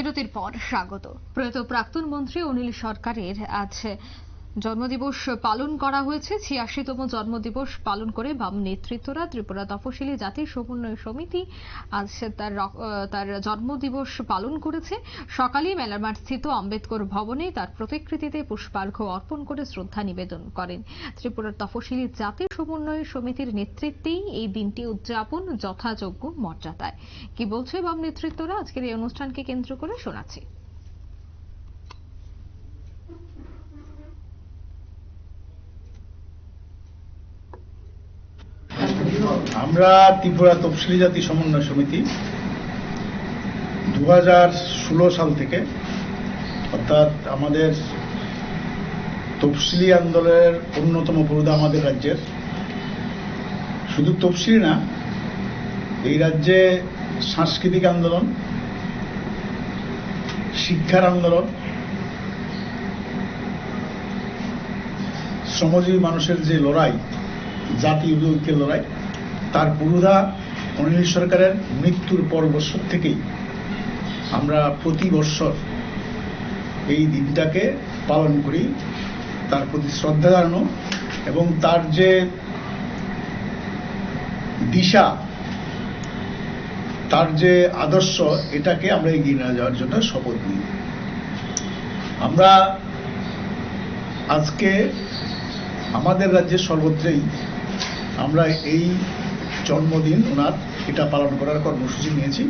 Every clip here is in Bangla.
বিরতির পর স্বাগত। প্রয়াত প্রাক্তন মন্ত্রী অনিল সরকারের আজ জন্মদিবস পালন করা হয়েছে। ছিয়াশিতম জন্মদিবস পালন করে বাম নেতৃত্বরা ত্রিপুরা তফসিলি জাতির সমন্বয় সমিতি আজ তার তার জন্মদিবস পালন করেছে। সকালেই মেলারমাঠ স্থিত আম্বেদকর ভবনে তার প্রতিকৃতিতে পুষ্পার্ঘ্য অর্পণ করে শ্রদ্ধা নিবেদন করেন। ত্রিপুরার তফসিলি জাতি সমন্বয় সমিতির নেতৃত্বেই এই দিনটি উদযাপন যথাযোগ্য মর্যাদায়। কি বলছে বাম নেতৃত্বরা? আজকের এই অনুষ্ঠানকে কেন্দ্র করে শোনাচ্ছি। আমরা ত্রিপুরা তফসিলি জাতি সমন্বয় সমিতি দু হাজার ষোলো সাল থেকে, অর্থাৎ আমাদের তফসিলি আন্দোলনের অন্যতম পুরোধা আমাদের রাজ্যের, শুধু তফসিলি না, এই রাজ্যে সাংস্কৃতিক আন্দোলন, শিক্ষার আন্দোলন, শ্রমজীবী মানুষের যে লড়াই, জাতি ঐক্যের লড়াই তার পুরোধা অনিল সরকারের মৃত্যুর পর বছর থেকেই আমরা প্রতি বৎসর এই দিনটাকে পালন করি, তার প্রতি শ্রদ্ধা জানানো এবং তার যে দিশা, তার যে আদর্শ, এটাকে আমরা এগিয়ে নিয়ে যাওয়ার জন্য শপথ নিই। আমরা আজকে আমাদের রাজ্যের সর্বত্রেই আমরা এই জন্মদিন ওনার এটা পালন করার কর্মসূচি নিয়েছি।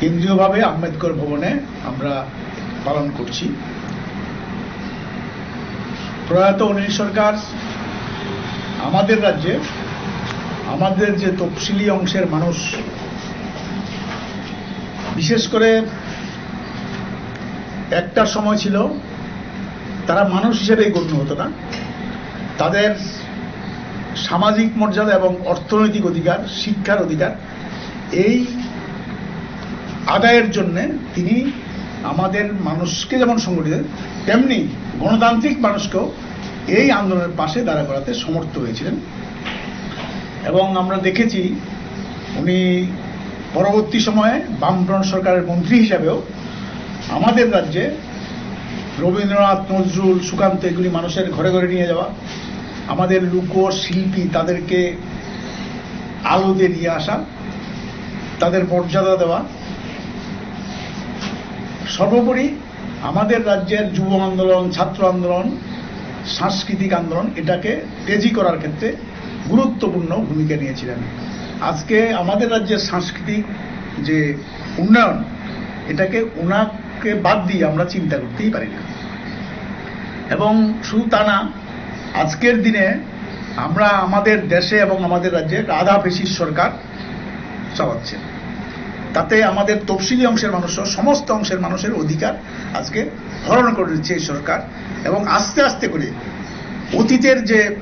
কেন্দ্রীয়ভাবে আম্বেদকর ভবনে আমরা পালন করছি। প্রয়াত অনিল সরকার, আমাদের রাজ্যে আমাদের যে তফসিলি অংশের মানুষ, বিশেষ করে একটা সময় ছিল, তারা মানুষ হিসেবে গণ্য হতো না। তাদের সামাজিক মর্যাদা এবং অর্থনৈতিক অধিকার, শিক্ষার অধিকার, এই আদায়ের জন্য তিনি আমাদের মানুষকে যেমন সংগঠিত তেমনি গণতান্ত্রিক মানুষকেও এই আন্দোলনের পাশে দাঁড়া করাতে সমর্থ হয়েছিলেন। এবং আমরা দেখেছি উনি পরবর্তী সময়ে বামফ্রন্ট সরকারের মন্ত্রী হিসাবেও আমাদের রাজ্যে রবীন্দ্রনাথ, নজরুল, সুকান্ত এগুলি মানুষের ঘরে ঘরে নিয়ে যাওয়া আমাদের লোক শিল্পী তাদেরকে আলোতে নিয়ে আসা, তাদের মর্যাদা দেওয়া। সর্বোপরি আমাদের রাজ্যের যুব আন্দোলন, ছাত্র আন্দোলন, সাংস্কৃতিক আন্দোলন, এটাকে তেজি করার ক্ষেত্রে গুরুত্বপূর্ণ ভূমিকা নিয়েছিলেন। আজকে আমাদের রাজ্যের সাংস্কৃতিক যে উন্নয়ন, এটাকে ওনাকে বাদ দিয়ে আমরা চিন্তা করতেই পারি না। এবং শুধু তা না আজকের দিনে আমরা আমাদের দেশে এবং আমাদের রাজ্যে রাধা পেশির সরকার চালাচ্ছে তাতে আমাদের তফসিলি অংশের মানুষ সমস্ত অংশের মানুষের অধিকার আজকে হরণ করে দিচ্ছে এই সরকার এবং আস্তে আস্তে করে অতীতের যে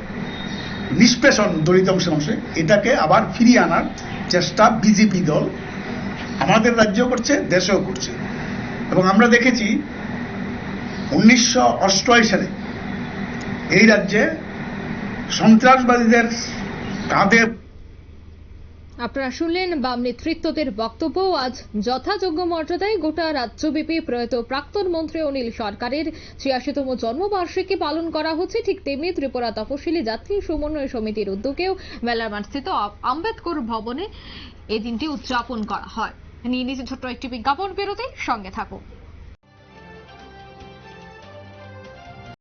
নিষ্পেষণ দলিত অংশের অংশে, এটাকে আবার ফিরিয়ে আনার চেষ্টা বিজেপি দল আমাদের রাজ্যেও করছে, দেশেও করছে। এবং আমরা দেখেছি উনিশশো অষ্টআশি সালে এই রাজ্যে সন্ত্রাসবাদীদের কাঁধে আপনারা শুনলেন বাম নেতৃত্বদের বক্তব্য। আজ যথাযোগ্য মর্যাদায় গোটা রাজ্যব্যাপী প্রয়াত প্রাক্তন মন্ত্রী অনিল সরকারের ছিয়াশিতম জন্মবার্ষিকী পালন করা হচ্ছে। ঠিক তেমনি ত্রিপুরা তপশিলি যাত্রী সমন্বয় সমিতির উদ্যোগেও মেলারমাঠ স্থিত আম্বেদকর ভবনে এই দিনটি উদযাপন করা হয়। নিয়ে নিচে ছোট্ট একটি বিজ্ঞাপন। বিরতি সঙ্গে থাকুন।